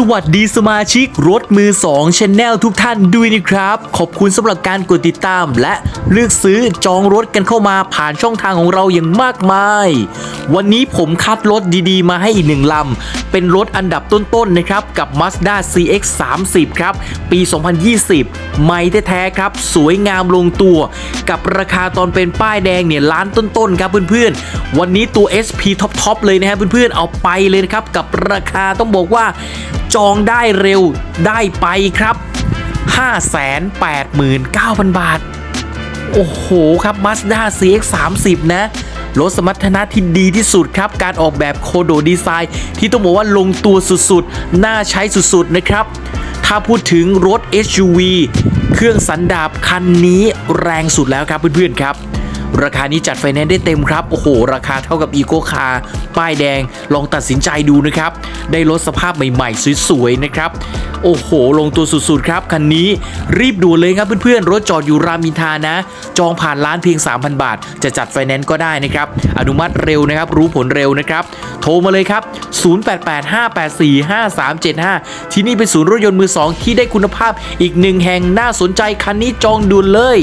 สวัสดีสมาชิกรถมือ2 Channel ทุกท่านด้วยนะครับ ขอบคุณสำหรับการกดติดตาม และเลือกซื้อจองรถกันเข้ามาผ่านช่องทางของเราอย่างมากมาย วันนี้ผมคัดรถดีๆ มาให้อีกหนึ่งลำ เป็นรถอันดับต้นๆนะครับ กับ Mazda CX 3 0ครับ ปี 2020 ไม่แท้ๆครับ สวยงามลงตัว กับราคาตอนเป็นป้ายแดงเนี่ยล้านต้นๆครับเพื่อนๆ วันนี้ตัว SP ท็อปๆเลยนะฮะเพื่อนๆเอาไปเลยนะครับกับราคาต้องบอกว่า จองได้เร็วได้ไปครับ 589,000 บาท โอ้โหครับ Mazda CX 3 0 นะรถสมรรถนะที่ดีที่สุดครับ การออกแบบโคโดดีไซน์ที่ต้องบอกว่าลงตัวสุดๆ น่าใช้สุดๆ นะครับ ถ้าพูดถึงรถ SUV เครื่องสันดาปคันนี้แรงสุดแล้วครับเพื่อนๆครับ ราคานี้จัดไฟแนนซ์ได้เต็มครับ โอ้โห ราคาเท่ากับอีโ c คาร์ป้ายแดง ลองตัดสินใจดูนะครับ ได้รถสภาพใหม่ๆ สวยๆ นะครับ โอ้โห ลงตัวสุดๆ ครับ คันนี้รีบด่วนเลยครับเพื่อนๆ รถจอดอยู่รามินทานะ จองผ่านร้านเพียง 3,000 บาท จะจัดไฟแนนซ์ก็ได้นะครับ อนุมัติเร็วนะครับ รู้ผลเร็วนะครับ โทรมาเลยครับ 0885845375 ที่นี่เป็นศูนย์รถยนต์มือสองที่ได้คุณภาพอีกหนึ่งแห่งน่าสนใจคันนี้จองด่วนเลย